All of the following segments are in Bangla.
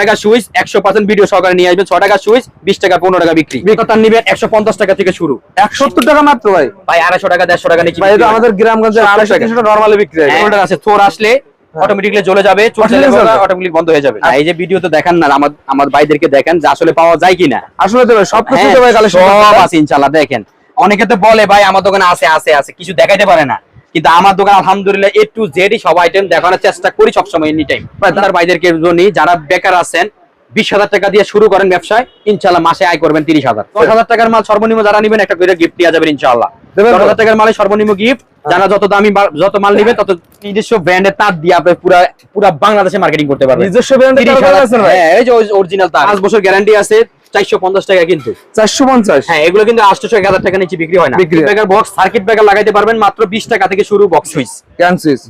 টাকা সুইচ একশো পার্সেন্ট ভিডিও সহকারে নিয়ে আসবেন। ছয় টাকা সুইচ বিশ টাকা পনেরো টাকা বিক্রি। বিক্রেতার নিবেন একশো পঞ্চাশ টাকা থেকে শুরু। সত্তর টাকা মাত্র ভাই। ভাই আড়াইশো টাকা দেড়শো টাকা নিচে ভাই এটা বিক্রি হয়। আমাদের গ্রামগঞ্জে আড়াইশো টাকা। নর্মালি বিক্রি হয়। হ্যাঁ, আছে থোর আসলে অটোমেটিকলি জ্বলে যাবে চোর Automatic জ্বলবে। অটোমেটিক বন্ধ হয়ে যাবে। এই যে ভিডিও তো দেখান না আমার আমার ভাইদেরকে দেখেন যে আসলে পাওয়া যায় কিনা। আসলে তো ভাই সব কিছু হ্যাঁ, সব আছে দেখেন। অনেকে তো বলে ভাই আমার দোকানে আছে আছে আছে কিছু দেখাইতে পারে না। কিন্তু আমার দোকান আলহামদুলিল্লাহ এ টু জেড সব আইটেম দেখানোর চেষ্টা করি সবসময় এনি টাইম আপনার ভাইদেরকে জন্য যারা বেকার আছেন বিশ হাজার টাকা দিয়ে শুরু করেন ব্যবসায় ইনশাল্লাহ মাসে আয় করবেন তিরিশ হাজার। দশ হাজার টাকার মাল সর্বনিম্ন যারা নিবেন একটা করে গিফট দেওয়া যাবে ইনশাল্লাহ। দশ হাজার টাকার মালে সর্বনিম্ন গিফট যারা যত দামি যত মাল নিবে তত নিজস্ব ব্র্যান্ডের তার দিয়ে আপনি পুরা পুরা বাংলাদেশে মার্কেটিং করতে পারবেন। নিজস্ব ব্র্যান্ডের 30,000 আছেন ভাই। হ্যাঁ এই যে অরিজিনাল তার। পাঁচ বছর গ্যারান্টি আছে। চারশো পঞ্চাশ টাকা কিন্তু। চারশো পঞ্চাশ? হ্যাঁ এগুলো কিন্তু আটশো এক হাজার টাকা নিচে বিক্রি হয় না। বিক্রি। বক্স সার্কিট ব্রেকার লাগাইতে পারবেন মাত্র বিশ টাকা থেকে শুরু বক্স সুইচ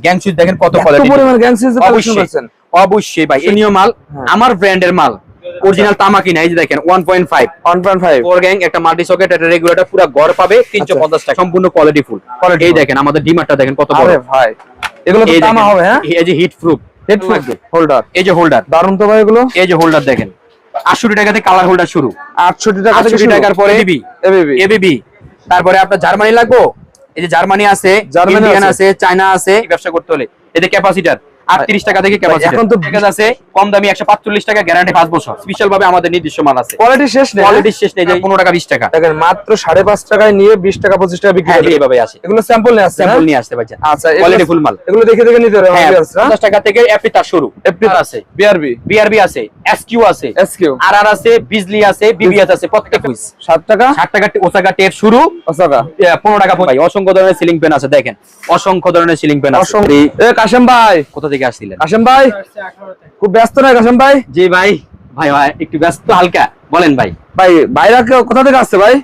গ্যাং সুইচ দেখেন কত অবশ্যই। করছেন? অবশ্যই ভাই এনিও মাল। হ্যাঁ। আমার ব্র্যান্ডের মাল। অরিজিনাল তামাকি না এই যে দেখেন one point five one point five four gang একটা মাল্টি সকেট একটা রেগুলেটর পুরো পাবে তিনশো আচ্ছা। পঞ্চাশ টাকা। সম্পূর্ণ কোয়ালিটি ফুল এই দেখেন আমাদের ডিমারটা দেখেন কত বড়। আরে ভাই এগুলো তামা হবে হ্যাঁ? এই যে হিট প্রুফ হোল্ডার এই যে হোল্ডার দারুণ তো ভাই এগুলো। এই যে হোল্ডার দেখেন। আটষট্টি টাকাতে কালার হোল্ডার শুরু। আটষট্টি টাকা আটষট্টি টাকার পরে এবিবি এবিবি তারপরে আপনার জার্মানি লাগবো? এই যে জার্মানি আছে জার্মানি আছে। আছে চায়না আছে ব্যবসা করতে হলে। এতে ক্যাপাসিটার আটত্রিশ টাকা থেকে এখন তো- প্যাকেজ আছে কম দামি একশো পাঁচচল্লিশ টাকা গ্যারান্টি পাঁচ বছর। স্পেশাল ভাবে আমাদের নির্দিষ্ট মাল আছে। কোয়ালিটি শেষ নেই কোয়ালিটি শেষ নেই পনেরো টাকা বিশ টাকা। দেখেন মাত্র সাড়ে পাঁচ টাকায় নিয়ে বিশ টাকা পঁচিশ টাকা বিক্রি এইভাবে আছে। এগুলো স্যাম্পল নিয়ে আসছে স্যাম্পল নিয়ে আসতে পারছেন আচ্ছা কোয়ালিটি ফুল মাল। এগুলো দেখে দেখে নিতে হবে viewers? পঞ্চাশ টাকা থেকে এফপি তার শুরু। এফপি আছে। বিআরবি বিআরবি আছে এসকিউ আছে এসকিউ আর আর আছে বিজলি আছে বিবিএস আছে পিস সাত টাকা? টাকা ওসাকা টেপ শুরু। ওসাকা পনেরো টাকা ভাই অসংখ্য ধরনের সিলিং পেন আছে দেখেন। অসংখ্য ধরনের সিলিং পেন আছে। কাশেম ভাই। কোথা থেকে আসছিলেন। কাশেম ভাই? খুব ব্যস্ত না কাশেম ভাই? জি ভাই ভাই ভাই একটু ব্যস্ত হালকা। বলেন ভাই। ভাই বাইরে কোথা থেকে আসছে ভাই?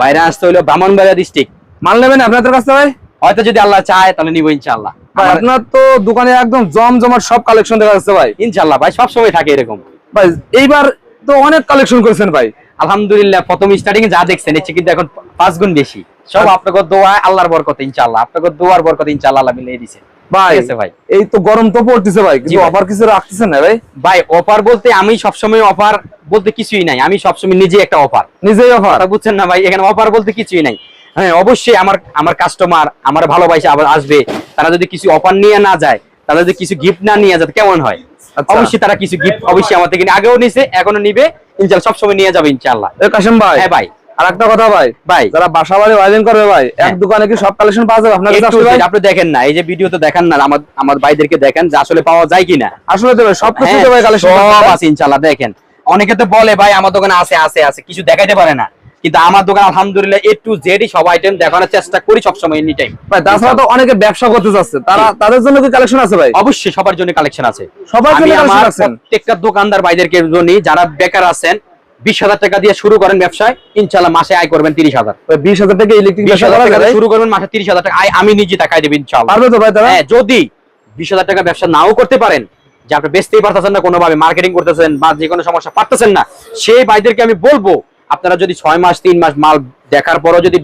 বাইরে আসতে হলো ব্রাহ্মণবাড়িয়া ডিস্ট্রিক্ট মাল নেবেন আপনাদের কাছে ভাই? হয়তো যদি আল্লাহ চায় তাহলে নিবো ইনশাল্লাহ আপনার তো দোকানে একদম জমজমাট সব কালেকশন দেখা যাচ্ছে ভাই। ইনশাল্লাহ ভাই সবসময় থাকে এরকম। ভাই এইবার তো অনেক কালেকশন করেছেন ভাই। আলহামদুলিল্লাহ প্রথম স্টার্টিং যা দেখছেন এর চেয়ে কিন্তু এখন পাঁচ গুণ বেশি। সব আপনাকে দোয়া আল্লাহর বরকত ইনশাল্লাহ আপনাকে দোয়ার বরকত ইনশাল্লাহ আল্লাহ মিলিয়ে দিছে ভাই ভাই। এই তো গরম তো পড়তেছে ভাই কিন্তু অফার কিছু রাখতেছেন না ভাই? ভাই অফার বলতে আমি সবসময় অফার বলতে কিছুই নাই। আমি সবসময় নিজে একটা অফার নিজেই অফার বুঝছেন না ভাই? এখানে অফার বলতে কিছুই নাই। হ্যাঁ অবশ্যই আমার আমার কাস্টমার আমার ভালোবাসা আবার আসবে। তারা যদি কিছু অফার নিয়ে না যায় তারা যদি কিছু গিফট না নিয়ে যায় কেমন হয়? আচ্ছা। অবশ্যই তারা কিছু গিফট অবশ্যই আমার থেকে আগেও নিছে এখনও নিবে। ইনশাল্লাহ সবসময় নিয়ে যাবে ইনশাল্লাহ। কাশেম ভাই। হ্যাঁ ভাই। আর একটা কথা ভাই ভাই। যারা বাসা বাড়ি ওয়াইরিং করবে ভাই এক হ্যাঁ। দোকানে কি সব কালেকশন পাওয়া যাবে? আপনার কাছে আপনি দেখেন না এই যে ভিডিও তো দেখেন না আমার আমার ভাইদেরকে দেখেন যে আসলে পাওয়া যায় কিনা। আসলে তো ভাই সব কিছু হ্যাঁ, তো ভাই কালেকশন সব আছে ইনশাল্লাহ দেখেন। অনেকে তো বলে ভাই আমার দোকানে আছে আছে আছে কিছু দেখাইতে পারে না। কিন্তু আমার দোকান আলহামদুলিল্লাহ এ টু জেড সব আইটেম দেখানোর চেষ্টা করি সবসময় এনি টাইম ভাই তাছাড়া তো অনেকে ব্যবসা করতে যাচ্ছে। তারা তাদের জন্য কি কালেকশন আছে ভাই? অবশ্যই সবার জন্য কালেকশন আছে। সবার জন্য আমার রাখছেন? প্রত্যেকটা দোকানদার ভাইদেরকে জন্য যারা বেকার আছেন বিশ হাজার টাকা দিয়ে শুরু করেন ব্যবসায় ইনশাল্লাহ মাসে আয় করবেন তিরিশ হাজার। বিশ হাজার টাকা ইলেকট্রিক শুরু করবেন মাসে তিরিশ হাজার টাকা আয় আমি নিজে টাকায় দেবেন ইনশাল্লাহ পারবে তো ভাই হ্যাঁ যদি বিশ হাজার টাকা ব্যবসা নাও করতে পারেন যে আপনি বেচতেই পারতেছেন না কোনোভাবে মার্কেটিং করতেছেন বা যে কোনো সমস্যা পারতেছেন না সেই ভাইদেরকে আমি বলব আপনারা যদি ছয় মাস তিন মাস মাল দেখার পরও যদি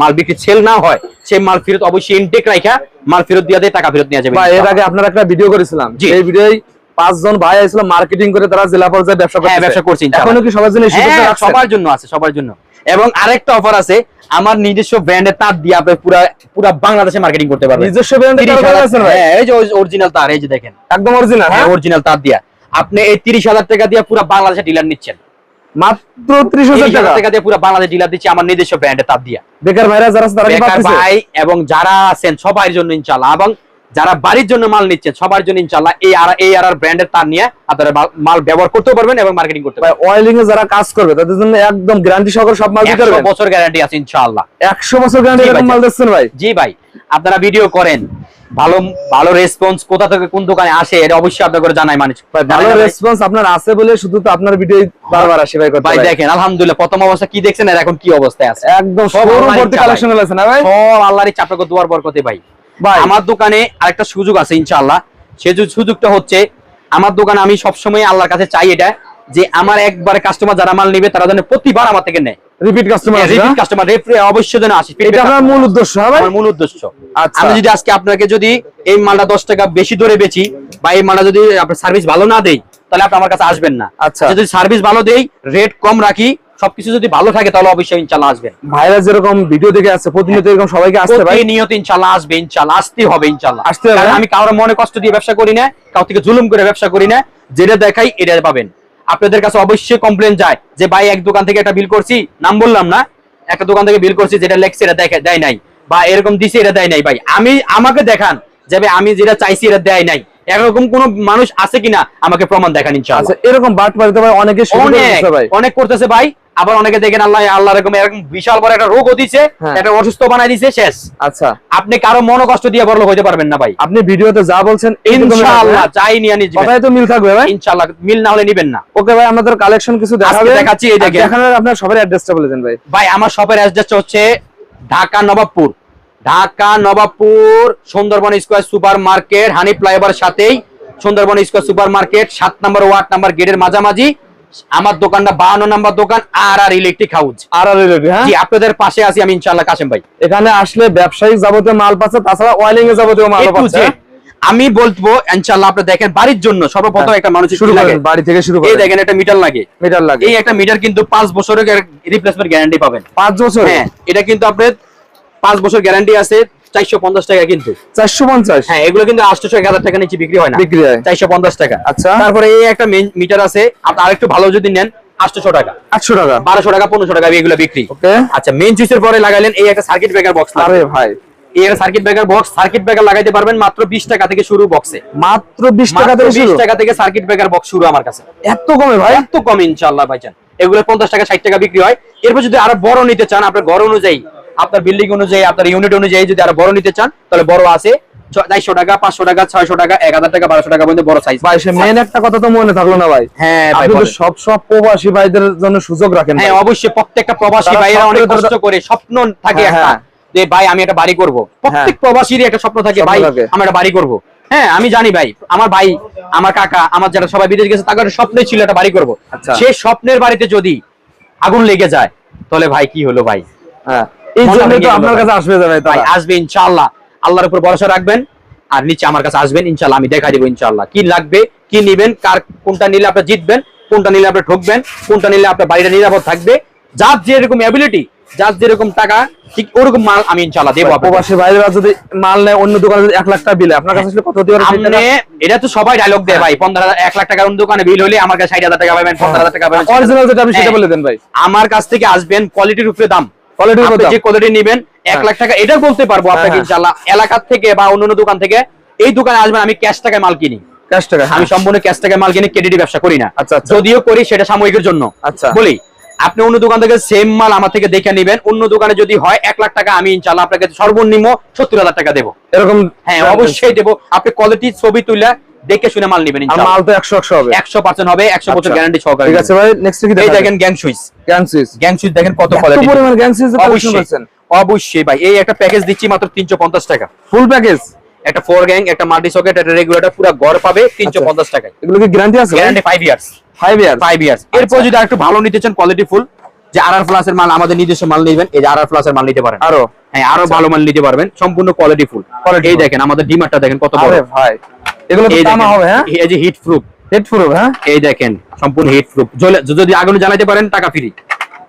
মাল বিক্রি সেল না হয় সেই মাল ফেরত অবশ্যই ইনটেক রাখা মাল ফেরত দিয়ে দিয়ে টাকা ফেরত নিয়ে যাবে এর আগে আপনার একটা ভিডিও করেছিলাম। এই ভিডিওই পাঁচজন ভাই আসলে মার্কেটিং করে তারা জেলা পর্যায়ে ব্যবসা হ্যাঁ করছে ব্যবসা করছি ইনশাআল্লাহ। এখনও কি সবার জন্য হ্যাঁ, সবার জন্য আছে সবার জন্য। এবং আরেকটা অফার আছে আমার নিজস্ব ব্র্যান্ডের তার দিয়ে আপনি পুরা পুরা বাংলাদেশে মার্কেটিং করতে পারবেন। নিজস্ব ব্র্যান্ডে তারা হাজার ভাই? হ্যাঁ এই যে অরিজিনাল তার এই যে দেখেন। একদম অরিজিনাল হ্যাঁ? অরিজিনাল তার দিয়া। আপনি এই তিরিশ হাজার টাকা দিয়ে পুরো বাংলাদেশে ডিলার নিচ্ছেন। মাত্র ত্রিশ হাজার তিরিশ হাজার টাকা? টাকা দিয়ে পুরো বাংলাদেশ ডিলার দিচ্ছি আমার নিজস্ব ব্র্যান্ডে তার দিয়া। বেকার ভাইরা যারা আছে তারা ভাই এবং যারা আছেন সবার জন্য ইনশাল্লাহ এবং যারা বাড়ির জন্য মাল নিচ্ছেন সবার জন্য ইনশাল্লাহ এই আর এই আর ব্র্যান্ডের তার নিয়ে আপনারা মাল- ব্যবহার করতে পারবেন এবং মার্কেটিং করতে পারবেন। অয়েলিং এ যারা কাজ করবে তাদের জন্য একদম গ্যারান্টি সহকারে সব মাল দিতে পারবেন। বছর গ্যারান্টি আছে ইনশাআল্লাহ। একশো বছর গ্যারান্টি এরকম মাল দিচ্ছেন ভাই। জি ভাই আপনারা ভিডিও করেন। ভালো ভালো রেসপন্স কোথা থেকে কোন দোকানে আসে এটা অবশ্যই আপনাদের জানাই মানুষ ভালো রেসপন্স আপনার আছে বলে শুধু তো আপনার ভিডিও বারবার আসে ভাই ভাই। দেখেন আলহামদুলিল্লাহ প্রথম অবস্থা কি দেখছেন আর এখন কি অবস্থায় আছে? একদম সব কালেকশন আছে না ভাই? সব আল্লাহরই চাপে দোয়ার বরকতে ভাই। আমার দোকানে আরেকটা সুযোগ আছে ইনশাআল্লাহ। সে সুযোগটা হচ্ছে আমার দোকানে আমি সবসময় আল্লাহর কাছে চাই এটা যে আমার একবারে কাস্টমার যারা মাল নেবে তারা যেন প্রতিবার আমার থেকে নেয়। রিপিট কাস্টমার রিপিট কাস্টমার অবশ্যই যেন আসে এটা আপনার মূল উদ্দেশ্য হ্যাঁ আমার মূল উদ্দেশ্য। আচ্ছা। আমি যদি আজকে আপনাকে যদি এই মালটা দশ টাকা বেশি দরে বেচি বা এই মালটা যদি আপনার সার্ভিস ভালো না দেই তাহলে আপনি আমার কাছে আসবেন না। আচ্ছা। যদি সার্ভিস ভালো দেই রেট কম রাখি সবকিছু যদি ভালো থাকে তাহলে অবশ্যই ইনশাল্লাহ আসবেন ভাইরা যেরকম ভিডিও দেখে আসছে প্রতিনিয়ত এরকম সবাইকে আসতে ভাই। নিয়ত ইনশাল্লাহ আসবে ইনশাল্লাহ আসতেই হবে ইনশাল্লাহ আসতে হবে? আমি কারোর মনে কষ্ট দিয়ে ব্যবসা করি না কাউ থেকে জুলুম করে ব্যবসা করি না। যেটা দেখাই এটা পাবেন। আপনাদের কাছে অবশ্যই কমপ্লেন যায় যে ভাই এক দোকান থেকে একটা বিল করছি। নাম বললাম না। একটা দোকান থেকে বিল করছি যেটা লেখছে এটা দেখে দেয় নাই। বা এরকম দিছে এটা দেয় নাই ভাই। আমি আমাকে দেখান যে ভাই আমি যেটা চাইছি এটা দেয় নাই। এরকম কোন মানুষ আছে কিনা আমাকে প্রমাণ দেখান ইনশাআল্লাহ। আচ্ছা এরকম বাট ভাই অনেকে অনেক ভাই। অনেক করতেছে ভাই। আবার অনেকে দেখেন আল্লাহ আল্লাহ এরকম এরকম বিশাল বড় একটা রোগও দিছে হ্যাঁ। একটা অসুস্থ বানাই দিছে শেষ। আচ্ছা। আপনি কারও মন কষ্ট দিয়ে বড় হইতে পারবেন না ভাই। আপনি ভিডিওতে যা বলছেন ইনশাআল্লাহ। চাই নিয়ে নিয়ে কথাই তো মিল থাকবে ভাই। ইনশাআল্লাহ মিল না হলে নিবেন না। ওকে ভাই আমাদের কালেকশন কিছু দেখাবে। দেখাচ্ছি, এই দেখেন। দেখানোর আপনার সবার অ্যাড্রেসটা বলে দেন ভাই। ভাই আমার শপের অ্যাড্রেস হচ্ছে Dhaka Nawabpur. Dhaka Nawabpur Sundarban square super market Hanif flyover সাথেই সুন্দরবন স্কোয়ার সুপার মার্কেট সাত নম্বর ওয়ার্ড নাম্বার গেটের মাঝামাঝি। আমার দোকানটা বাহান্ন নম্বর দোকান আর আর ইলেকট্রিক হাউস। আর আর রেডি হ্যাঁ আপনাদের পাশে আছি আমি ইনশাআল্লাহ কাশেম ভাই। এখানে আসলে ব্যবসায়িক যাবতীয় মাল পাচ্ছে তাছাড়া ওয়াইলিং এর যাবতীয় মাল পাচ্ছে আমি বলব ইনশাআল্লাহ আপনি দেখেন বাড়ির জন্য সর্বপ্রথম একটা মানুষ শুরু লাগে? করেন বাড়ি থেকে শুরু এই দেখেন একটা মিটার লাগে। মিটার লাগে। এই একটা মিটার কিন্তু পাঁচ বছরের রিপ্লেসমেন্ট গ্যারান্টি পাবেন। পাঁচ বছর হ্যাঁ এটা কিন্তু আপনার পাঁচ বছর গ্যারান্টি আছে চারশো পঞ্চাশ টাকা কিন্তু। চারশো পঞ্চাশ? হ্যাঁ এগুলো কিন্তু আটশো এক হাজার টাকা নিচে বিক্রি হয় না। বিক্রি হয়। চারশো পঞ্চাশ টাকা। আচ্ছা। তারপরে এই একটা মিটার আছে আপনি আরেকটু ভালো যদি নেন আটশো টাকা। আটশো টাকা? বারোশো টাকা পনেরোশো টাকা এগুলো বিক্রি। আচ্ছা মেন সুইচের পরে লাগাইলেন এই একটা সার্কিট ব্রেকার বক্স আরে ভাই। Circuit breaker box circuit breaker লাগাইতে পারবেন মাত্র বিশ টাকা থেকে শুরু বক্সে মাত্র বিশ টাকা থেকে বিশ শুরু টাকা থেকে সার্কিট ব্রেকার বক্স শুরু আমার কাছে। এত কমে ভাই? এত কম ইনশাল্লাহ ভাইজান। এগুলো পঞ্চাশ টাকা ষাট টাকা বিক্রি হয়। এরপর যদি আরও বড় নিতে চান আপনার ঘর অনুযায়ী আপনার বিল্ডিং অনুযায়ী আপনার ইউনিট অনুযায়ী যদি আরও বড় নিতে চান তাহলে বড় আছে চারশো টাকা পাঁচশো টাকা ছয়শো টাকা এক হাজার টাকা বারোশো টাকা পর্যন্ত বড় সাইজ ভাই মেন একটা কথা তো মনে থাকল না ভাই। হ্যাঁ ভাই আপনি তো বলেন। সব সব প্রবাসী ভাইদের জন্য সুযোগ রাখেন হ্যাঁ অবশ্যই প্রত্যেকটা প্রবাসী ভাইয়েরা অনেক কষ্ট করে স্বপ্ন থাকে হ্যাঁ, একটা হ্যাঁ। যে ভাই আমি একটা বাড়ি করব। প্রত্যেক প্রবাসীরই একটা স্বপ্ন থাকে ভাই। আমি একটা বাড়ি করব। হ্যাঁ আমি জানি ভাই আমার ভাই আমার কাকা আমার যারা সবাই বিদেশ গেছে তাদের স্বপ্নই ছিল একটা বাড়ি করব। আচ্ছা। সেই স্বপ্নের বাড়িতে যদি আগুন লেগে যায় তাহলে ভাই কি হলো ভাই? হ্যাঁ। এই জন্য তো আপনার কাছে আসবে ভাই ভাই আসবে ইনশাআল্লাহ। আল্লাহর উপর ভরসা রাখবেন আর নিচে আমার কাছে আসবেন ইনশাআল্লাহ আমি দেখা দিব ইনশাআল্লাহ। কি লাগবে কি নিবেন কার কোনটা নিলে আপনি জিতবেন কোনটা নিলে আপনি ঠকবেন কোনটা নিলে আপনার বাড়িটা নিরাপদ থাকবে যার যেরকম অ্যাবিলিটি যার যেরকম টাকা ঠিক ওরকম মাল আমি ইনশাআল্লাহ দেবো প্রবাসী ভাইরা যদি মাল নেয় অন্য দোকানে যদি এক লাখ টাকা বিলে আপনার কাছে কত সেই আপনি এটা তো সবাই ডায়লগ দেয় ভাই পনেরো হাজার এক লাখ টাকার অন্য দোকানে বিল হলে আমার কাছে ষাট হাজার টাকা পাবেন পনেরো হাজার টাকা পাবেন। অরিজিনাল যেটা আপনি সেটা হ্যাঁ। বলে দেন ভাই। আমার কাছ থেকে আসবেন কোয়ালিটির উপরে দাম। যে কোয়ালিটি নেবেন এক হ্যাঁ। লাখ টাকা এটা বলতে পারব আপনাকে হ্যাঁ। এলাকার থেকে বা অন্য দোকান থেকে এই দোকানে আসবেন আমি ক্যাশ টাকায় মাল কিনি ক্যাশ টাকা আমি সম্পূর্ণ ক্যাশ টাকায় মাল কিনি ক্রেডিট ব্যবসা করি না আচ্ছা, আচ্ছা। যদিও করি সেটা সাময়িকের জন্য আচ্ছা। বলি আপনি অন্য দোকান থেকে সেম মাল আমার থেকে দেখে নেবেন অন্য দোকানে যদি হয় এক লাখ টাকা আমি ইনশাল্লাহ আপনাকে সর্বনিম্ন সত্তর হাজার টাকা দেবো এরকম হ্যাঁ অবশ্যই দেবো আপনি কোয়ালিটি ছবি তুলে দেখে শুনে মাল নেবেন মাল তো একশো একশো হবে। একশো পার্সেন্ট হবে একশো বছর আচ্ছা। গ্যারান্টি সহকারে ঠিক আছে ভাই নেক্সট কি এই দেখেন gang switch can switch gang switch দেখেন কত পরিমাণ গ্যাং সুইচ করেছেন। অবশ্যই ভাই। এই একটা প্যাকেজ দিচ্ছি মাত্র তিনশো পঞ্চাশ টাকা। ফুল প্যাকেজ একটা ফোর গ্যাং একটা মাল্টি সকেট একটা রেগুলেটর পুরো ঘর পাবে তিনশো আচ্ছা। পঞ্চাশ টাকায়। এগুলো কি গ্যারান্টি আছে guarantee five years five year five years এরপর যদি আরেকটু ভালো নিতে চান কোয়ালিটি ফুল যে আর আর প্লাসের মাল আমাদের নিজস্ব মাল নেবেন এই যে আর আর প্লাসের মাল নিতে পারেন। আরও? হ্যাঁ আরও ভালো মাল নিতে পারবেন সম্পূর্ণ কোয়ালিটি ফুল এই দেখেন আমাদের ডিমারটা দেখেন কত বড়। ভাই। এগুলো তো তামা হবে হ্যাঁ? এই যে হিট প্রুফ হেড প্রুফ হ্যাঁ? এই দেখেন সম্পূর্ণ হিট প্রুফ যদি আগুন জ্বালাতে পারেন টাকা ফ্রি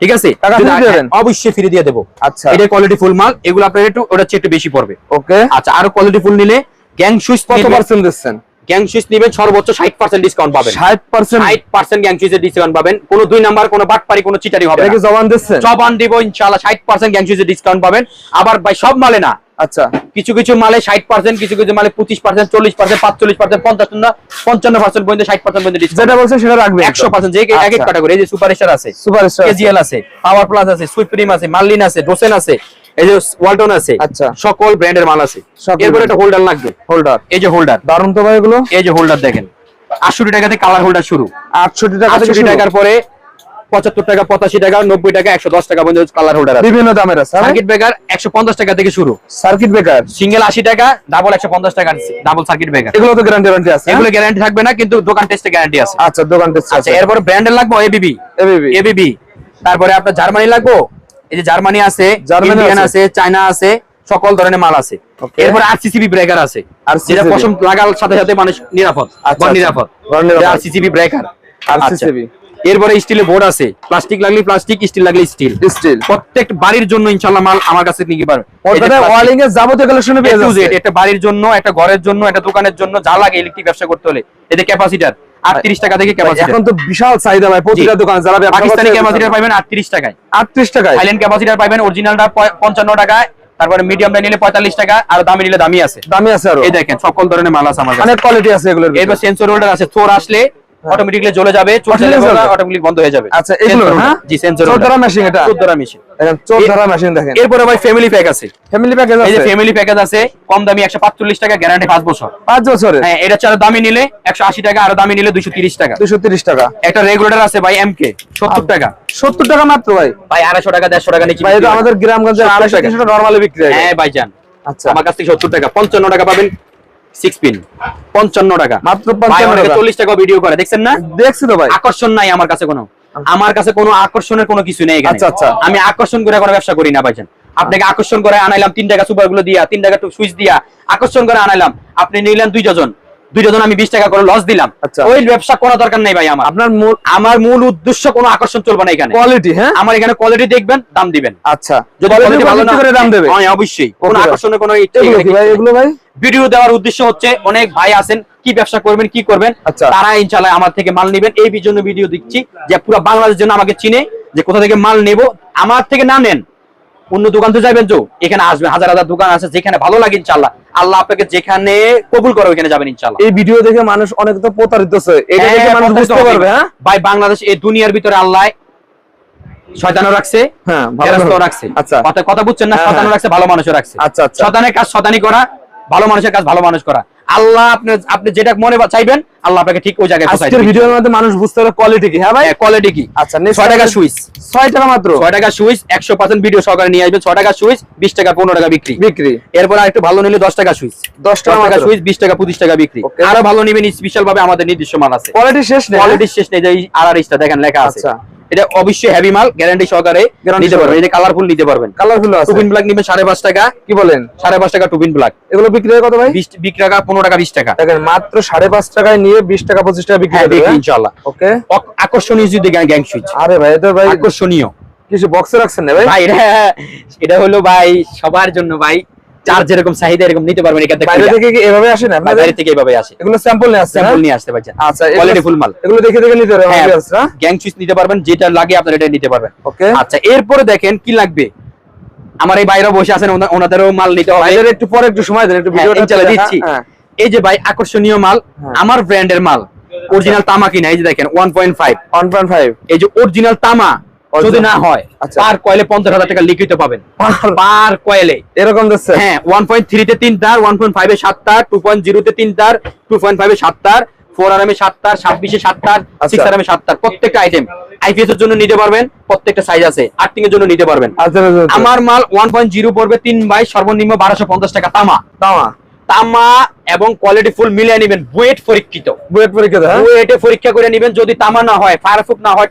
ঠিক আছে? টাকা আগে- দেবেন? অবশ্যই ফ্রি দিয়ে দেবো। আচ্ছা। এটা কোয়ালিটি ফুল মাল এগুলো আপনার একটু ওটা চেয়ে একটু বেশি পড়বে। ওকে। আচ্ছা আরও কোয়ালিটি ফুল নিলে গ্যাং সুইচ কত পার্সেন্ট দিচ্ছেন? গ্যাং সুইচ নিবেন সর্বোচ্চ ষাট পার্সেন্ট ডিসকাউন্ট পাবেন। ষাট পার্সেন্ট ষাট পার্সেন্ট গ্যাং সুইচের ডিসকাউন্ট পাবেন। কোনো দুই নাম্বার কোনো বাটপারি কোনো চিটারি হবে না। কি জবান দিচ্ছেন? জবান দিব ইনশাআল্লাহ ষাট পার্সেন্ট গ্যাং সুইচের ডিসকাউন্ট পাবেন। আবার ভাই সব মালে না। আচ্ছা। কিছু কিছু মালে ষাট পার্সেন্ট কিছু কিছু মালে পঁচিশ পার্সেন্ট চল্লিশ পার্সেন্ট পাঁচচল্লিশ পার্সেন্ট পঞ্চাশ পঞ্চান্ন পার্সেন্ট পর্যন্ত ষাট পার্সেন্ট পর্যন্ত যেটা বলছেন সেটা রাখবেন একশো পার্সেন্ট যে এক এক আচ্ছা। ক্যাটাগরি এই যে সুপার স্টার আছে super star K G L আছে পাওয়ার প্লাস আছে সুইপ্রিম আছে মার্লিন আছে ডোসেন আছে এই যে ওয়ালটন আছে আচ্ছা। সকল ব্র্যান্ডের মাল আছে। এরপর। একটা হোল্ডার লাগবে। হোল্ডার এই যে হোল্ডার দারুণ তো ভাই এগুলো। এই যে হোল্ডার দেখেন। আটষট্টি টাকাতে কালার হোল্ডার শুরু। আটষট্টি টাকা টাকার পরে পঁচাত্তর টাকা পঁচাশি টাকা নব্বই টাকা একশো দশ টাকা পর্যন্ত কালার হোল্ডার বিভিন্ন দামের আছে সার্কিট ব্রেকার একশো পঞ্চাশ টাকা থেকে শুরু। সার্কিট ব্রেকার সিঙ্গেল আশি টাকা ডাবল একশো পঞ্চাশ টাকা ডাবল সার্কিট ব্রেকার এগুলো তো গ্যারান্টি ওয়ারেন্টি আছে এগুলো গ্যারান্টি থাকবে না কিন্তু দোকান টেস্টে গ্যারান্টি আছে। আচ্ছা দোকান টেস্ট আচ্ছা আছে। এরপরে ব্র্যান্ডের লাগবে এবিবি এবিবি এবিবি তারপরে আপনার জার্মানি লাগবো। এই যে জার্মানি আছে জার্মানি ইন্ডিয়ান আছে। চায়না আছে সকল ধরনের মাল আছে. এরপর আরসিসিবি ব্রেকার আছে। আর যেটা পশম লাগার সাথে সাথে মানুষ নিরাপদ আচ্ছা, আচ্ছা। নিরাপদ। আরসিসিবি ব্রেকার RCCB এরপরে স্টিলের বোর্ড আছে। প্লাস্টিক লাগলে প্লাস্টিক স্টিল লাগলে স্টিল। স্টিল। প্রত্যেক বাড়ির জন্য ইনশাআল্লাহ মাল আমার কাছে নিতে পারবে ওয়ালিং এর যাবতীয় কালেকশন পেয়ে যাচ্ছে। একটা বাড়ির জন্য একটা ঘরের জন্য একটা দোকানের জন্য যা লাগে ইলেকট্রিক ব্যবসা করতে হলে। এতে ক্যাপাসিটার আটত্রিশ টাকা থেকে ক্যাপাসিটার এখন তো বিশাল চাহিদা ভাই প্রতিটা দোকানে যারা পাকিস্তানি ক্যাপাসিটার পাবেন আটত্রিশ টাকায়। 38 টাকায়? থাইল্যান্ড ক্যাপাসিটার পাবেন অরিজিনালটা পঞ্চান্ন টাকায় তারপরে মিডিয়ামটা নিলে পঁয়তাল্লিশ টাকা আর দামি নিলে দামি আছে। দামি আছে আরও। এই দেখেন সকল ধরনের মাল আছে আমার কাছে। অনেক কোয়ালিটি আছে এগুলোর এরপর। সেন্সর হোল্ডার আছে চোর আসলে অটোমেটিকলি জ্বলে যাবে অটোমেটিক বন্ধ হয়ে যাবে। আচ্ছা এগুলো হ্যাঁ? জি সেন্সর চোর ধরা মেশিন এটা। চোর ধরা মেশিন ধরা মেশিন দেখেন। এরপরে ভাই ফ্যামিলি প্যাক আছে। ফ্যামিলি প্যাকেজ এই যে ফ্যামিলি প্যাকেজ আছে কম দামি একশো পাঁচচল্লিশ টাকা গ্যারান্টি পাঁচ বছর। 5 বছরের? হ্যাঁ এটা চার দামি নিলে একশো আশি টাকা আর দামি নিলে দুশো তিরিশ টাকা। 230 টাকা। একটা রেগুলেটর আছে ভাই এমকে সত্তর টাকা। 70 টাকা মাত্র ভাই। ভাই আড়াইশো টাকা দেড়শো টাকা নিচে ভাই এটা আমাদের গ্রামগঞ্জে 70 আড়াইশো টাকা। তিনশো নরমালি বিক্রি হয়। হ্যাঁ ভাইজান। আচ্ছা। আমার কাছ থেকে সত্তর টাকা পঞ্চান্ন টাকা পাবেন। সিক্স পিন পঞ্চান্ন টাকা। মাত্র ভাই 55 অনেকে টাকা। চল্লিশ টাকা ভিডিও করে দেখছেন না? দেখছি তো ভাই। আকর্ষণ নাই আমার কাছে কোনো। আমার কাছে কোনো আকর্ষণের কোনো কিছু নেই আচ্ছা, আচ্ছা। আমি আকর্ষণ করে কোনো ব্যবসা করি না ভাইজান। আপনাকে আকর্ষণ করে আনাইলাম তিন টাকা সুপারগুলো দিয়া তিন টাকা সুইচ দিয়া আকর্ষণ করে আনাইলাম। আপনি নিলেন দুই ডজন দুই ডজন আমি বিশ টাকা করে লস দিলাম। আচ্ছা। ওই ব্যবসা করা দরকার নেই ভাই আমার। আপনার মূল আমার মূল উদ্দেশ্য কোনো আকর্ষণ চলবে না এখানে। কোয়ালিটি হ্যাঁ? আমার এখানে কোয়ালিটি দেখবেন দাম দিবেন। আচ্ছা। যদি quality ভালো না করে দাম দেবে। হ্যাঁ, অবশ্যই। কোনো আকর্ষণের কোনো এগুলো ভাই? ভিডিও দেওয়ার উদ্দেশ্য হচ্ছে অনেক ভাই আছেন কি ব্যবসা করবেন কি করবেন আচ্ছা। তারা ইনশাল্লাহ আমার থেকে মাল নেবেন। এই জন্য ভিডিও দিচ্ছি যে পুরো বাংলাদেশ জন্য আমাকে চিনে যে কোথা থেকে মাল নেব। আমার থেকে না নেন অন্য দোকান তো যাবেন তো এখানে আসবেন হাজার হাজার দোকান আছে যেখানে ভালো লাগে ইনশাল্লাহ আল্লাহ আপনাকে যেখানে কবুল করে ওখানে যাবেন ইনশাল্লাহ এই ভিডিও দেখে মানুষ অনেক তো প্রতারিত হচ্ছে। এটা দেখে হ্যাঁ, মানুষ বুঝতে পারবে হ্যাঁ? ভাই বাংলাদেশ এই দুনিয়ার ভিতরে আল্লাহ শয়তানও রাখছে হ্যাঁ ভালো রাখছে। আচ্ছা। কথা বুঝছেন না? হ্যাঁ, শয়তানও। রাখছে ভালো মানুষও রাখছে। আচ্ছা, আচ্ছা। শয়তানের কাজ শয়তানি করা ভালো মানুষের কাজ ভালো মানুষ করা। আল্লাহ আপনি আপনি যেটা মনে চাইবেন আল্লাহ আপনাকে ঠিক ওই জায়গায় আজকের ভিডিওর মধ্যে মানুষ বুঝতে পারবে কোয়ালিটি কি হ্যাঁ ভাই? কোয়ালিটি কি? আচ্ছা next ছয় টাকা সুইচ। ছয় টাকা মাত্র। ছয় টাকা সুইচ একশো পার্সেন্ট ভিডিও সহকারে নিয়ে আসবেন। ছয় টাকা সুইচ বিশ টাকা পনেরো টাকা বিক্রি। বিক্রি। এরপর আর একটু ভালো নিলে দশ টাকা সুইচ। দশ টাকা টাকা সুইচ বিশ টাকা পঁচিশ টাকা বিক্রি। আরও ভালো নিবেন স্পেশাল ভাবে আমাদের নির্দিষ্ট মাল আছে। কোয়ালিটি শেষ নেই কোয়ালিটি শেষ নেই যে আর আর দেখেন লেখা আছে। আচ্ছা। এটা অবশ্যই হেভি মাল গ্যারান্টি সহকারে নিতে পারবেন। এটা কালারফুল নিতে পারবেন। কালারফুল আছে। টুপিন ব্ল্যাক নিবেন সাড়ে পাঁচ টাকা। কি বলেন? সাড়ে পাঁচ টাকা টুপিন ব্ল্যাক এগুলো বিক্রি হয় কত ভাই? বিশ বিশ টাকা পনেরো টাকা বিশ টাকা। দেখেন মাত্র সাড়ে পাঁচ টাকায় নিয়ে বিশ টাকা পঁচিশ টাকা বিক্রি হ্যাঁ করে দেখি ওকে। আকর্ষণীয় যদি গ্যাং সুইচ আরে ভাই এটা ভাই আকর্ষণীয়। কিছু বক্সে রাখছেন না ভাই? ভাই এটা এটা হলো ভাই সবার জন্য ভাই। চার যেরকম চাহিদা এরকম নিতে পারবেন এখান বাইরে থেকে থেকে কি এভাবে আসে না? বাইরে থেকে এভাবে আসে। এগুলো স্যাম্পল নিয়ে আসছে স্যাম্পল নিয়ে আসতে পারছেন আচ্ছা কোয়ালিটি ফুল মাল। এগুলো দেখে দেখে নিতে হবে হ্যাঁ গ্যাং সুইচ নিতে পারবেন যেটা লাগে আপনার এটা নিতে পারবেন। ওকে আচ্ছা এরপরে দেখেন কি লাগবে। আমার এই বাইরে বসে আছেন ওনা- ওনাদেরও মাল নিতে হবে। ভাইদের একটু পরে একটু সময় দেন একটু হ্যাঁ, ভিডিওটা দিচ্ছি। হ্যাঁ। এই যে ভাই আকর্ষণীয় মাল হ্যাঁ। আমার ব্র্যান্ডের মাল। অরিজিনাল তামা কিনা এই যে দেখেন ওয়ান পয়েন্ট ফাইভ 1.5 এই যে অরিজিনাল তামা। যদি না হয় আচ্ছা। পার কয়েলে পঞ্চাশ হাজার টাকা লিখিত পাবেন। পার কয়েলে। এরকম হ্যাঁ ওয়ান পয়েন্ট থ্রিতে তিন তার ওয়ান পয়েন্ট ফাইভে সাত তার টু পয়েন্ট জিরোতে তিন তার টু পয়েন্ট ফাইভে সাত তার ফোর আর এম এ সাত তার ছাব্বিশে সাত তার সিক্স আর এম এ সাত তার প্রত্যেকটা আইটেম আইপিএস এর জন্য নিতে পারবেন প্রত্যেকটা সাইজ আছে। আর্টিং এর জন্য নিতে পারবেন। আচ্ছা আচ্ছা, আচ্ছা। আমার মাল ওয়ান পয়েন্ট জিরো পড়বে তিন বাই সর্বনিম্ন বারোশো পঞ্চাশ টাকা তামা। তামা। তামা এবং কোয়ালিটি ফুল মিলিয়ে নেবেন বুয়েট পরীক্ষিত। বুয়েট পরীক্ষা দেয়, হ্যাঁ? বুয়েটে পরীক্ষা করে নেবেন যদি তামা না হয় ফায়ারপ্রুফ না হয়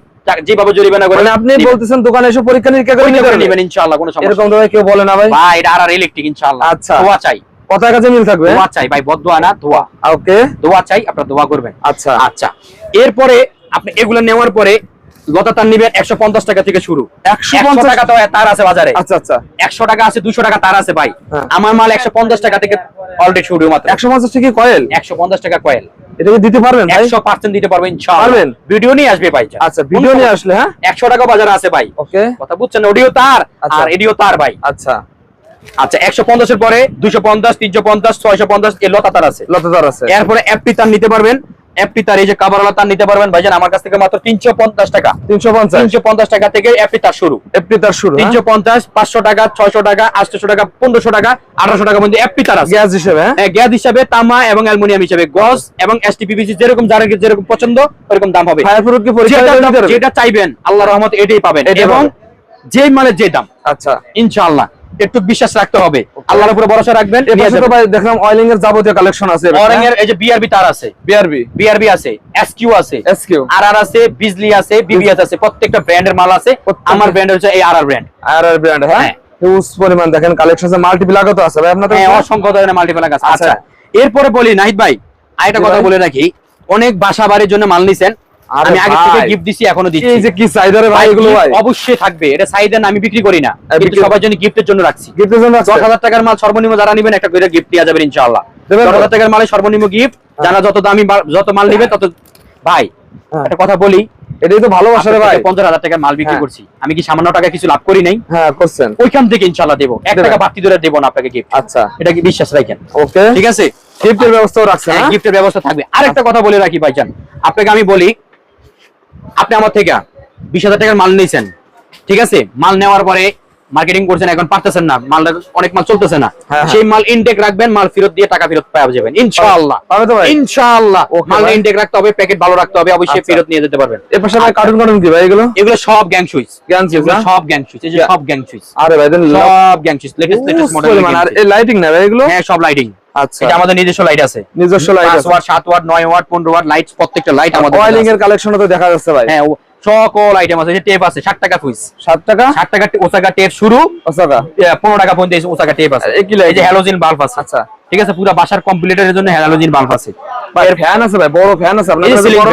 যেভাবে জরিমানা করে মানে আপনি বলতেছেন দোকানে এসে পরীক্ষা নিরীক্ষা করে নেবেন ইনশাআল্লাহ কোনো সমস্যা এরকম কেউ বলে না ভাই? ভাই এটা আর ইলেকট্রিক ইনশাআল্লাহ। আচ্ছা। দোয়া চাই। কথার কাছে মিল থাকবে? দোয়া চাই ভাই বদোয়া না দোয়া। ওকে। দোয়া চাই আপনারা দোয়া করবেন। আচ্ছা। আচ্ছা এরপরে আপনি এগুলো নেওয়ার পরে লতা তার নিবেন একশো পঞ্চাশ টাকা থেকে শুরু। একশো টাকা তো তার আছে বাজারে। আচ্ছা আচ্ছা। একশো টাকা আছে দুশো টাকা তার আছে ভাই। হ্যাঁ। আমার মাল একশো পঞ্চাশ টাকা থেকে অলরেডি শুরু মাত্র। একশো পঞ্চাশ টাকা কয়েল? একশো পঞ্চাশ টাকা কয়েল। এটা দিতে পারবেন ভাই? একশো পার্সেন্ট দিতে পারবেন পারবেন? ভিডিও নিয়ে আসবে ভাই। আচ্ছা ভিডিও নিয়ে আসলে হ্যাঁ? টাকা বাজারে আছে ভাই। ওকে। কথা বুঝছেন? অডিও তার আচ্ছা। আর এডিও তার ভাই। আচ্ছা। আচ্ছা একশো পঞ্চাশের পরে দুশো পঞ্চাশ তিনশো পঞ্চাশ ছয়শো পঞ্চাশ এ লতা তার আছে। লতাদার আছে। এরপরে এফটি তার নিতে পারবেন। এফটি তার এই যে কাবারওয়ালা তার নিতে পারবেন ভাইজান আমার কাছ থেকে মাত্র তিনশো পঞ্চাশ টাকা। তিনশো পঞ্চাশ? তিনশো পঞ্চাশ টাকা থেকে এফটি তার শুরু। এফটি তার শুরু হ্যাঁ? তিনশো পঞ্চাশ পাঁচশো টাকা ছয়শো টাকা আটশো টাকা পনেরোশো টাকা আঠারোশো টাকা পর্যন্ত এফটি তার আছে। গ্যাস হিসেবে হ্যাঁ? হ্যাঁ, গ্যাস হিসাবে তামা এবং অ্যালুমিনিয়াম হিসাবে গস এবং এসটিপিবিসি যেরকম যার যেরকম পছন্দ ওরকম দাম হবে। ফায়ার প্রুফ কি পরীক্ষা যেটা চাইবেন আল্লাহ রহমত এটাই পাবেন এবং যে মানে যে দাম। আচ্ছা। ইনশাআল্লাহ। একটু বিশ্বাস রাখতে হবে। আল্লাহর উপরে ভরসা রাখবেন দেখলাম অয়েলিং এর যাবতীয় কালেকশন আছে অরেং এর এই যে বিআরবি তার আছে। বিআরবি বিআরবি আছে এসকিউ আছে এসকিউ আর আর আছে বিজলি আছে বিবিএস আছে প্রত্যেকটা ব্র্যান্ডের মাল আছে। আমার ব্র্যান্ড হচ্ছে এই আর আর ব্র্যান্ড আর আর ব্র্যান্ড হ্যাঁ? হ্যাঁ। হিউজ পরিমাণ দেখেন কালেকশন আছে মাল্টিপল আগত আছে ভাই আপনাদের হ্যাঁ অসংখ্য ধরনের মাল্টিপ্লাক আছে। আচ্ছা। আচ্ছা এরপরে বলি নাহিদ ভাই আরেকটা কথা। বলে রাখি। অনেক বাসা বাড়ির জন্য মাল নিছেন আমি আগে থেকে গিফট দিছি এখনও দিচ্ছি। এই যে কি চাহিদা রে ভাই এগুলো ভাই? অবশ্যই থাকবে। এটা সাইডেন আমি বিক্রি করি না। হ্যাঁ, কিন্তু সবার জন্য গিফটের জন্য রাখছি। গিফটের জন্য আছে দশ হাজার টাকার মাল সর্বনিম্ন যারা নিবেন একটা করে গিফট দেওয়া যাবে ইনশাআল্লাহ। দেবেন দশ তো? হাজার টাকার মালে সর্বনিম্ন গিফট যারা যত দামি যত মাল নিবে তত ভাই হ্যাঁ। একটা কথা বলি। এটাই তো ভালোবাসা রে ভাই। পঞ্চাশ হাজার টাকার মাল বিক্রি হ্যাঁ। করছি। আমি কি সামান্য টাকা কিছু লাভ করি নাই? হ্যাঁ করছেন। ওইখান থেকে ইনশাআল্লাহ দেবো। এক টাকা বাড়তি ধরে দেবো না আপনাকে গিফট আচ্ছা। এটা কি বিশ্বাস রাখেন? ওকে। ঠিক আছে? গিফটের ব্যবস্থাও রাখছেন হ্যাঁ হ্যাঁ? গিফটের ব্যবস্থা থাকবে। আরেকটা কথা বলে রাখি ভাইজান। আপনাকে আমি বলি আপনি আমার থেকে বিশ হাজার টাকার মাল নিয়েছেন। ঠিক আছে? মাল নেওয়ার পরে মার্কেটিং করছেন এখন পারতেছেন না। মাল অনেক মাল চলতেছে না। হ্যাঁ, সেই মাল ইনটেক রাখবেন মাল ফেরত দিয়ে টাকা ফেরত পাওয়া যাবেন। ইনশাআল্লাহ। পাবে তো ভাই? ইনশাআল্লাহ। মাল। ইনটেক রাখতে হবে প্যাকেট ভালো রাখতে হবে অবশ্যই আচ্ছা। ফেরত নিয়ে যেতে পারবেন। এর পাশে ভাই কার্টুন কার্টুন কি ভাই এগুলো? এগুলো সব গ্যাং সুইচ এগুলো হ্যাঁ? সব গ্যাং সুইচ এই যে সব গ্যাং সুইচ আরে ভাই দেন সব gang switch latest latest model পরিমাণ। আর এই লাইটিং না ভাই এগুলো? হ্যাঁ সব লাইটিং আচ্ছা। এটা আমাদের নিজস্ব লাইট আছে। নিজস্ব লাইট আছে। ওয়াট সাত ওয়াট নয় ওয়াট পনেরো ওয়াট লাইট প্রত্যেকটা লাইট আমাদের এর কালেকশন তো দেখা যাচ্ছে ভাই। হ্যাঁ সকল আইটেম আছে। যে টেপ আছে ষাট টাকা পিস 7 টাকা? ষাট টাকা ওসাকা টেপ শুরু। আচ্ছা পনেরো টাকা পর্যন্ত ওসাকা টেপ আছে। এই কি এই যে হ্যালোজিন বাল্ব আছে। আচ্ছা। ঠিক আছে পুরো বাসার কমপ্লিটের জন্য হ্যালোজিন বাল্ব আছে। ভাই ফ্যান আছে ভাই বড় ফ্যান আছে। আপনার কাছে বড়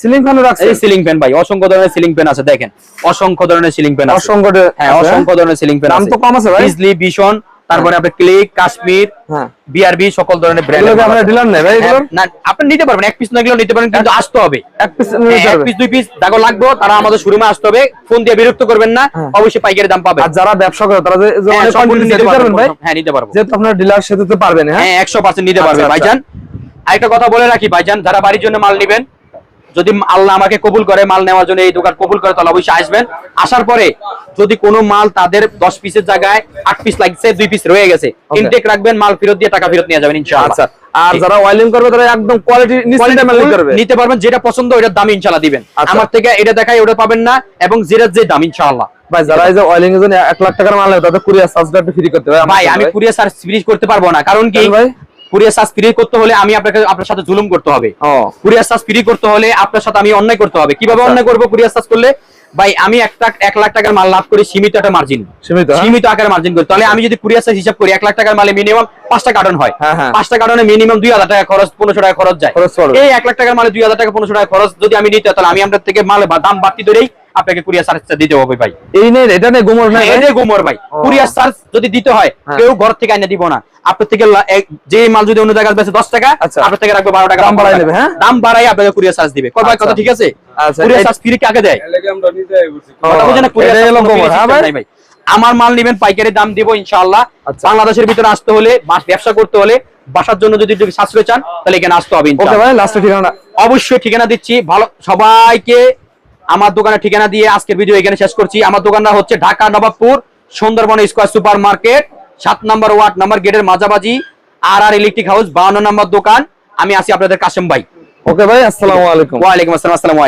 সিলিং ফ্যানও রাখছেন? এই সিলিং ফ্যান ভাই অসংখ্য ধরনের সিলিং ফ্যান আছে দেখেন। অসংখ্য ধরনের সিলিং ফ্যান আছে। অসংখ্য হ্যাঁ অসংখ্য ধরনের সিলিং ফ্যান দাম আছে। তো কম আছে ভাই। বিজলি বিশন তারপরে আপনার ক্লিক কাশ্মীর হ্যাঁ। বিআরবি সকল ধরনের ব্র্যান্ড আমরা ডিলার নেই ভাই এগুলো না আপনি নিতে পারবেন এক পিস না গেলেও নিতে পারেন কিন্তু আসতে হবে। এক পিস হ্যাঁ, এক পিস দুই পিস দাগো লাগবে তারা আমাদের শোরুমে আসতে হবে। ফোন দিয়ে বিরক্ত করবেন না হ্যাঁ। অবশ্যই পাইকারি দাম পাবেন। আর যারা ব্যবসা করে তারা যে হ্যাঁ, নিতে পারবেন ভাই। হ্যাঁ নিতে পারব যেহেতু আপনার ডিলার সাথে তো পারবেন হ্যাঁ? হ্যাঁ একশো পার্সেন্ট নিতে পারবে আচ্ছা, ভাইজান। আরেকটা কথা বলে রাখি ভাইজান যারা বাড়ির জন্য মাল নেবেন যদি আল্লাহ আমাকে কবুল করে মাল নেওয়ার জন্য এই দোকান কবুল করে তাহলে অবশ্যই আসবেন। আসার পরে যদি কোনো মাল তাদের দশ পিসের জায়গায় আট পিস লাগছে দুই পিস রয়ে গেছে ইনটেক রাখবেন মাল ফেরত দিয়ে টাকা ফেরত নিয়ে যাবেন ইনশাআল্লাহ। আচ্ছা আর যারা ওয়েলিং করবে তারা একদম কোয়ালিটি করবে। নিতে পারবেন যেটা পছন্দ ওটার দাম ইনশাআল্লাহ দিবেন। আচ্ছা। আমার থেকে এটা দেখাই ওটা পাবেন না এবং যেটা যে দাম ইনশাআল্লাহ। ভাই যারা এই যে ওয়েলিং এর জন্য 1 লাখ টাকার মাল নেবে তাদের কুরিয়ার চার্জটা ফ্রি করতে ভাই আমি কুরিয়ার ফ্রি করতে পারব না কারণ কি ভাই? কুরিয়ার সার্ভিস ফ্রি করতে হলে আমি আপনাকে আপনার সাথে জুলুম করতে হবে। কুরিয়ার চার্জ ফ্রি করতে হলে আপনার সাথে আমি অন্যায় করতে হবে। কীভাবে আচ্ছা। অন্যায় করব কুরিয়ার চার্জ করলে? ভাই আমি একটা এক লাখ টাকার মাল লাভ করি সীমিত একটা মার্জিন সীমিত, হ্যাঁ? আকারে মার্জিন করি। তাহলে আমি যদি কুরিয়ার চার্জ হিসাব করি এক লাখ টাকার মালে মিনিমাম পাঁচটা কার্টন হয়। হ্যাঁ, হ্যাঁ। পাঁচটা কার্টনে মিনিমাম দুই হাজার টাকা খরচ পনেরোশো টাকা খরচ যায়। খরচ এই এক লাখ টাকার মালে দুই হাজার টাকা পনেরোশো টাকা খরচ যদি আমি নিতে তাহলে আমি আপনার থেকে মালে দাম বাড়তি ধরেই আপনাকে কুরিয়ার চার্জটা দিতে হবে ভাই এই নেই এটা নেই গোমর নাই ভাই? এটাই গোমর ভাই। কুরিয়ার চার্জ যদি দিতে হয় হ্যাঁ। কেউ ঘর থেকে আইনে দিব না আপনার থেকে যে মাল যদি অন্য জায়গায় বেচে দশ টাকা আচ্ছা। আপনার থেকে রাখবে বারো টাকা দাম পনেরো নেবে, হ্যাঁ? দাম বাড়াই আপনাকে কুরিয়ার চার্জ দিবে কয় ভাই আচ্ছা। কথা ঠিক আছে আচ্ছা, কুরিয়ার এই- চার্জ ফ্রি কাকে দেয় ও, কথা বুঝেন না কুরিয়ার চার্জ গোমর, হ্যাঁ ভাই? ভাই আমার মাল নেবেন পাইকারি দাম দিব ইনশাআল্লাহ। বাংলাদেশের ভিতরে আসতে হলে বাস ব্যবসা করতে হলে বাসার জন্য যদি সাশ্রয় চান তাহলে এখানে আসতে হবে ওকে ভাই লাস্টে ঠিকানা অবশ্যই ঠিকানা দিচ্ছি ভালো সবাইকে আমার দোকানের ঠিকানা দিয়ে আজকের ভিডিও এখানে শেষ করছি। আমার দোকানটা হচ্ছে Dhaka Nawabpur Sundarban square super market সাত নম্বর ওয়ার্ড নাম্বার গেটের মাঝাবাজি আর আর ইলেকট্রিক হাউস বাউন্ন নম্বর দোকান। আমি আছি আপনাদের কাশেম ভাই। ওকে ভাই আসসালামু আলাইকুম। ওয়ালাইকুম আসসালাম আসসালামু আলাইকুম।